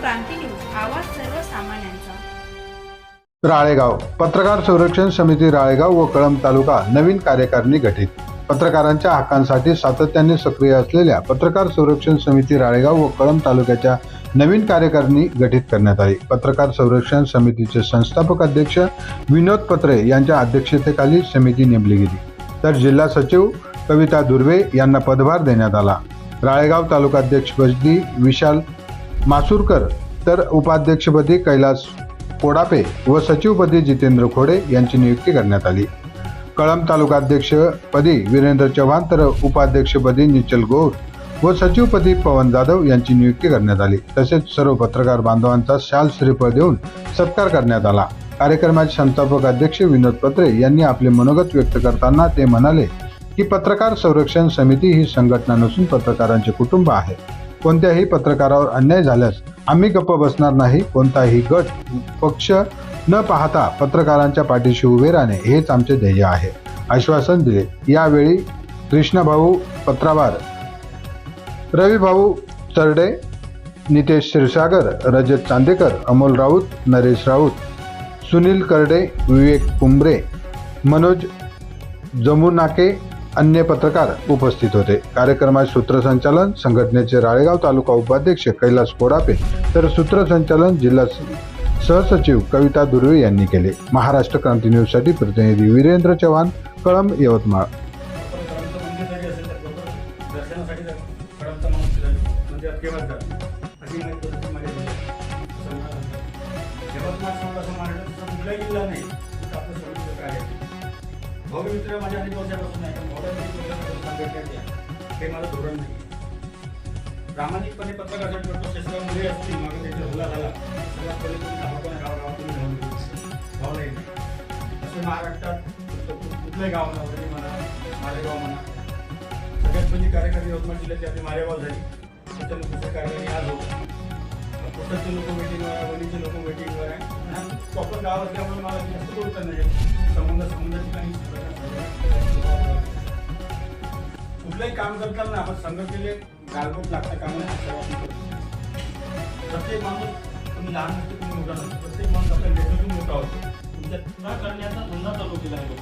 क्रांती news आवाज सर्वसामान्यांचा. राळेगाव. पत्रकार संरक्षण समिती राळेगाव व कळंब तालुका नवीन कार्यकारिणी गठीत. पत्रकारांच्या हक्कांसाठी सातत्याने सक्रिय असलेल्या पत्रकार संरक्षण समिती राळेगाव व कळंब तालुक्याच्या नवीन कार्यकारिणी गठीत करण्यात आली. पत्रकार संरक्षण समितीचे संस्थापक अध्यक्ष विनोद पत्रे यांच्या अध्यक्षतेखाली समिती नेमली गेली. तर जिल्हा सचिव कविता दुर्वे यांना पदभार देण्यात आला. राळेगाव तालुकाध्यक्षपदी विशाल मासूरकर तर उपाध्यक्षपदी कैलास कोडापे व सचिवपदी जितेंद्र खोडे यांची नियुक्ती करण्यात आली. कळंब तालुकाध्यक्षपदी वीरेंद्र चव्हाण तर उपाध्यक्षपदी निचल गौर व सचिवपदी पवन जाधव यांची नियुक्ती करण्यात आली. तसेच सर्व पत्रकार बांधवांचा शाल श्रीफळ देऊन सत्कार करण्यात आला. कार्यक्रमाचे संस्थापक अध्यक्ष विनोद पत्रे यांनी आपले मनोगत व्यक्त करताना ते म्हणाले की पत्रकार संरक्षण समिती ही संघटना नसून पत्रकारांचे कुटुंब आहे. कोणत्याही पत्रकारावर अन्याय झाल्यास आम्ही गप्प बसणार नाही कोणताही गट पक्ष न पाहता पत्रकारांच्या पाठीशी उभे राहणे हेच आमचे ध्येय आहे. आश्वासन दिले. यावेळी कृष्णभाऊ पत्रावार रविभाऊ तरडे नितेश क्षीरसागर रजत चांदेकर अमोल राऊत नरेश राऊत सुनील करडे विवेक कुंबरे मनोज जमुनाके अन्य पत्रकार उपस्थित होते. कार्यक्रमात सूत्रसंचालन संघटनेचे राळेगाव तालुका उपाध्यक्ष कैलास कोडापे तर सूत्रसंचालन जिल्हा सहसचिव कविता दुर्वे यांनी केले. महाराष्ट्र क्रांती न्यूजसाठी प्रतिनिधी वीरेंद्र चव्हाण कळंब यवतमाळ. यवतमाळ भाऊ मित्र माझ्या अनेक वर्षापासून आहे पण भाऊ मित्र संघटनेत हे माझं धोरण नाही. प्रामाणिकपणे पत्रकार करतो. शेषगाव मुले असतील मागे त्यांचा हल्ला झाला. सगळ्यात पहिले तुम्ही गावाकडे गावागावातून घेऊन गेले. भाऊ नाही. असं महाराष्ट्रात कुठल्याही कुठलंही गाव म्हणा मालेगाव म्हणा. सगळ्यात पहिली कार्यकारी यवतमाळ जिल्ह्यातली आपली मालेगाव झाली. त्याच्यानंतर दुसरं कार्यकारी आज होतं. पुस्तकचे लोक मीटिंगवर आहे वडीलचे लोक मीटिंगवर आहे. आणि प्रॉपर गाव असल्यामुळे मला जास्त बोलता नाही येत. संबंध संबंधाची काही कुठलंही काम करताना आपण संघटनेले गालबोट लागतं कामाला सर्वात प्रत्येक माणूस तुम्ही लहान असतो तुम्ही मोठा नसतो प्रत्येक माणूस आपल्या लेखनातून मोठा होतो. जत्रा न करण्याचा धंदा चालू केला आहे.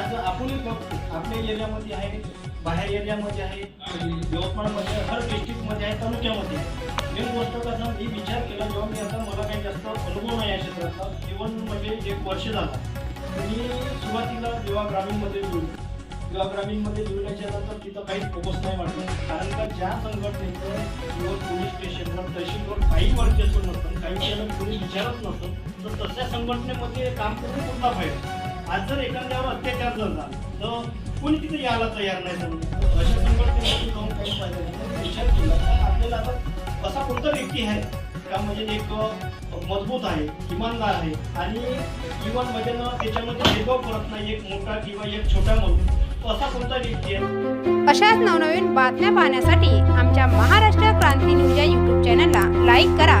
आज आपणही बघतो आपल्या एरियामध्ये आहे बाहेर एरियामध्ये आहे यवतमाळमध्ये हर डिस्ट्रिक्टमध्ये आहे तालुक्यामध्ये मेन गोष्ट कसं मी विचार केला जेव्हा मी आता मला काही जास्त अनुभव नाही या क्षेत्राचा जीवन म्हणजे एक वर्ष झाला. तर मी सुरुवातीला जेव्हा ग्रामीणमध्ये जुळलो किंवा ग्रामीणमध्ये जुळल्याच्या नंतर तिथं काही फोकस नाही वाटलं. कारण का ज्या संघटनेचं किंवा पोलीस स्टेशनवर तहसीलवर काही वर्चस्व नसतं काही वेळेला पोलीस विचारत नसतं तर तशा संघटनेमध्ये काम करून पुन्हा पाहिजे आज जर एखाद्यावर अत्याचार जर झाला तर कोणी तिथे यायला तयार नाही समजा तर अशा संघटनेमध्ये जाऊन काही फायदा नाही. विचार केला तर आपल्याला आता असा कोणता व्यक्ती आहे का म्हणजे एक मजबूत आहे इमानदार आहे आणि इवन म्हणजे ना त्याच्यामध्ये भेदभाव करत नाही एक मोठा किंवा एक छोटा म्हणून असा कोणता व्यक्ती आहे? अशाच नवनवीन बातम्या पाहण्यासाठी आमच्या महाराष्ट्र क्रांती न्यूज या यूट्यूब चॅनलला लाईक करा.